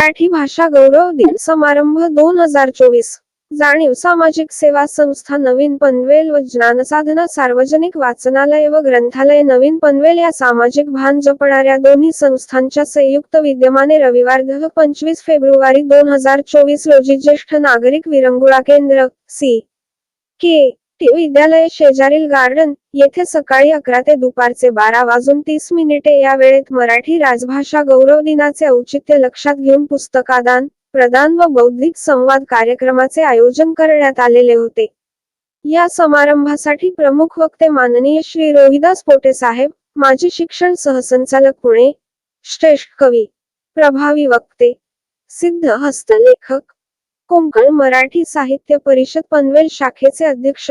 मराठी भाषा गौरव दिन समारंभ दोन हजार चोवीस. जाणीव सामाजिक सेवा संस्था नवीन पनवेल व ज्ञानसाधना सार्वजनिक वाचनालय व ग्रंथालय नवीन पनवेल या सामाजिक भान जपणाऱ्या दोन्ही संस्थांच्या संयुक्त विद्यमाने रविवार दह पंचवीस फेब्रुवारी दोन हजार चोवीस रोजी ज्येष्ठ नागरिक विरंगुळा केंद्र सी. के. टी विद्यालय शेजारील गार्डन येथे सकाळी अकरा ते दुपारचे बारा वाजून तीस मिनिटे या वेळेत मराठी राजभाषा गौरव दिनाचे औचित्य लक्षात घेऊन पुस्तकादान प्रदान व बौद्धिक संवाद कार्यक्रमाचे आयोजन करण्यात आलेले होते. या समारंभासाठी प्रमुख वक्ते माननीय श्री रोहिदास पोटे साहेब माजी शिक्षण सहसंचालक पुणे श्रेष्ठ कवी प्रभावी वक्ते सिद्ध हस्तलेखक कोंकण मराठी साहित्य परिषद पनवेल शाखेचे अध्यक्ष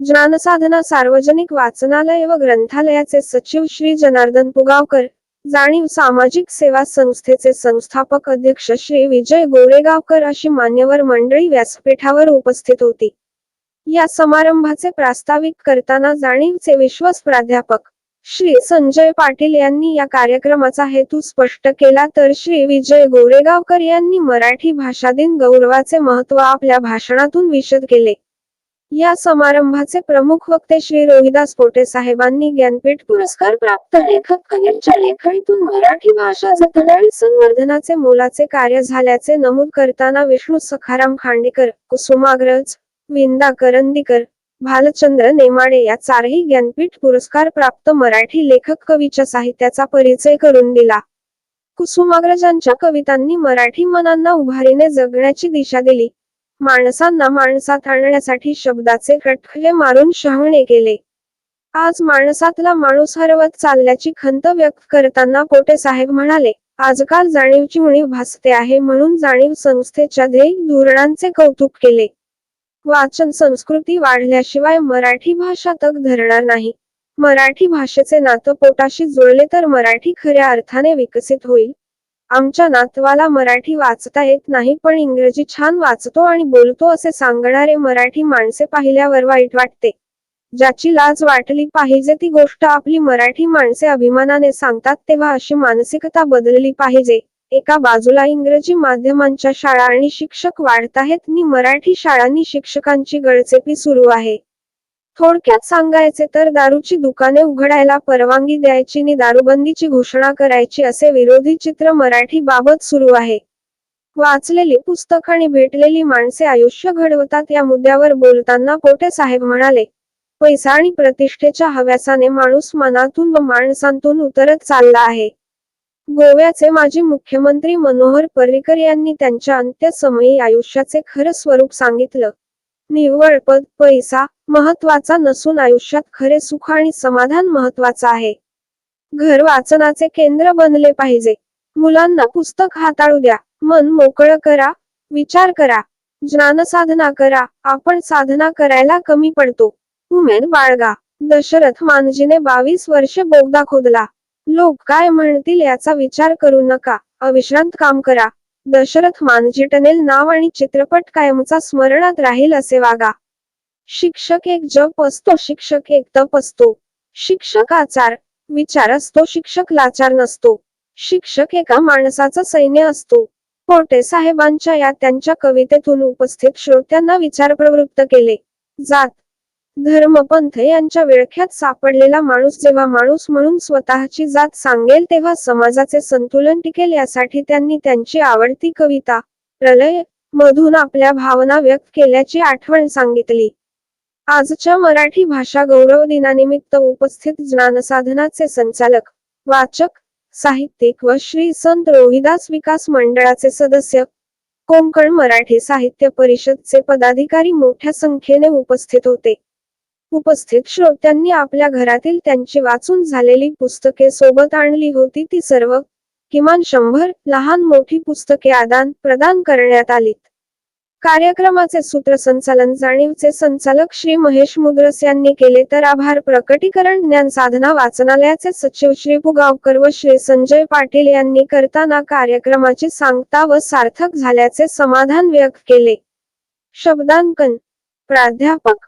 ज्ञानसाधना सार्वजनिक वाचनालय व ग्रंथालयाचे सचिव श्री जनार्दन पुगावकर जाणीव सामाजिक सेवा संस्थेचे संस्थापक अध्यक्ष श्री विजय गोरेगावकर अशी मान्यवर मंडळी व्यासपीठावर उपस्थित होती. या समारंभाचे प्रास्ताविक करताना जाणीवचे विश्वास प्राध्यापक श्री संजय पाटील यांनी या कार्यक्रमाचा हेतू स्पष्ट केला तर श्री विजय गोरेगावकर यांनी मराठी भाषा दिन गौरवाचे महत्त्व आपल्या भाषणातून विशद केले. या समारंभाचे प्रमुख वक्ते श्री रोहिदास पोटे साहेबांनी ज्ञानपीठ पुरस्कार प्राप्त लेखक कवींच्या लेखणीतून मराठी भाषा जतन आणि संवर्धनाचे मोलाचे कार्य झाल्याचे नमूद करताना विष्णू सखाराम खांडेकर कुसुमाग्रज विंदा करंदीकर भालचंद्र नेमाडे या चारही ज्ञानपीठ पुरस्कार प्राप्त मराठी लेखक कवीच्या साहित्याचा परिचय करून दिला. कुसुमाग्रजांच्या कवितांनी मराठी मनांना उभारीने जगण्याची दिशा दिली. माणसांना माणसात आणण्यासाठी शब्दाचे कटखले मारून शहाणे केले. आज माणसातला माणूस हरवत चालल्याची खंत व्यक्त करताना पोटे साहेब म्हणाले आजकाल जाणीवची उणीव भासते आहे म्हणून जाणीव संस्थेच्या ध्येय धोरणांचे कौतुक केले. वाचन संस्कृती वाढल्याशिवाय मराठी भाषा तग धरणार नाही. मराठी भाषेचे नातं पोटाशी जुळले तर मराठी खऱ्या अर्थाने विकसित होईल. आमच्या नातवाला मराठी वाचता येत नाही पण इंग्रजी छान वाचतो आणि बोलतो असे सांगणारे मराठी माणसे पाहिल्यावर वाईट वाटते. ज्याची लाज वाटली पाहिजे ती गोष्ट आपली मराठी माणसे अभिमानाने सांगतात तेव्हा अशी मानसिकता बदलली पाहिजे. एका बाजूला इंग्रजी माध्यमांच्या शाळा आणि शिक्षक वाढत आहेत नि मराठी शाळांनी शिक्षकांची गळचेपी सुरू आहे. थोडक्यात सांगायचे तर दारूची दुकाने उघडायला परवानगी द्यायची नि दारूबंदीची घोषणा करायची असे विरोधी चित्र मराठी बाबत सुरू आहे. वाचलेली पुस्तक आणि भेटलेली माणसे आयुष्य घडवतात या मुद्द्यावर बोलताना पोटे साहेब म्हणाले पैसा आणि प्रतिष्ठेच्या हव्यासाने माणूस मनातून व माणसांतून उतरत चालला आहे. गोव्याचे माजी मुख्यमंत्री मनोहर पर्रिकर यांनी त्यांच्या अंत्यसमयी आयुष्याचे खरं स्वरूप सांगितलं. निव्वळ पद पैसा महत्त्वाचा नसून आयुष्यात खरे सुख आणि समाधान महत्वाचं आहे. घर वाचनाचे केंद्र बनले पाहिजे. मुलांना पुस्तक हाताळू द्या. मन मोकळं करा. विचार करा. ज्ञान साधना करा. आपण साधना करायला कमी पडतो. उमेद बाळगा. दशरथ मानजीने बावीस वर्षे बोगदा खोदला. लोक काय म्हणतील याचा विचार करू नका. अविश्रांत काम करा. दशरथ मानजी टनेल नाव आणि चित्रपट कायमचा स्मरणात राहील असे वागा. शिक्षक एक जप असतो शिक्षक एक तप असतो. शिक्षक आचार विचार असतो शिक्षक लाचार नसतो. शिक्षक एका माणसाचा सैन्य असतो. पोटे साहेबांच्या या त्यांच्या कवितेतून उपस्थित श्रोत्यांना विचार प्रवृत्त केले. जात धर्मपंथ यांच्या विळख्यात सापडलेला माणूस जेव्हा माणूस म्हणून स्वतःची जात सांगेल तेव्हा समाजाचे संतुलन टिकेल यासाठी त्यांनी त्यांची आवडती कविता प्रलय मधून आपल्या भावना व्यक्त केल्याची आठवण सांगितली. आजच्या मराठी भाषा गौरव दिनानिमित्त उपस्थित ज्ञानसाधनाचे संचालक वाचक साहित्यिक व श्री संत रोहिदास विकास मंडळाचे सदस्य कोंकण मराठी साहित्य परिषदचे पदाधिकारी मोठ्या संख्येने उपस्थित होते. उपस्थित श्रोत्यांनी आपल्या घरातील त्यांची वाचून झालेली पुस्तके सोबत आणली होती. ती सर्व किमान शंभर लहान मोठी पुस्तके आदान प्रदान करण्यात आलीत. कार्यक्रमाचे सूत्रसंचालन जाणीवचे संचालक श्री महेश मुद्रस यांनी केले तर आभार. प्रकटीकरण ज्ञान साधना वाचनालयाचे सचिव श्री पुगावकर व श्री संजय पाटील यांनी करताना कार्यक्रमाची सांगता व सार्थक झाल्याचे समाधान व्यक्त केले. शब्दांकन. प्राध्यापक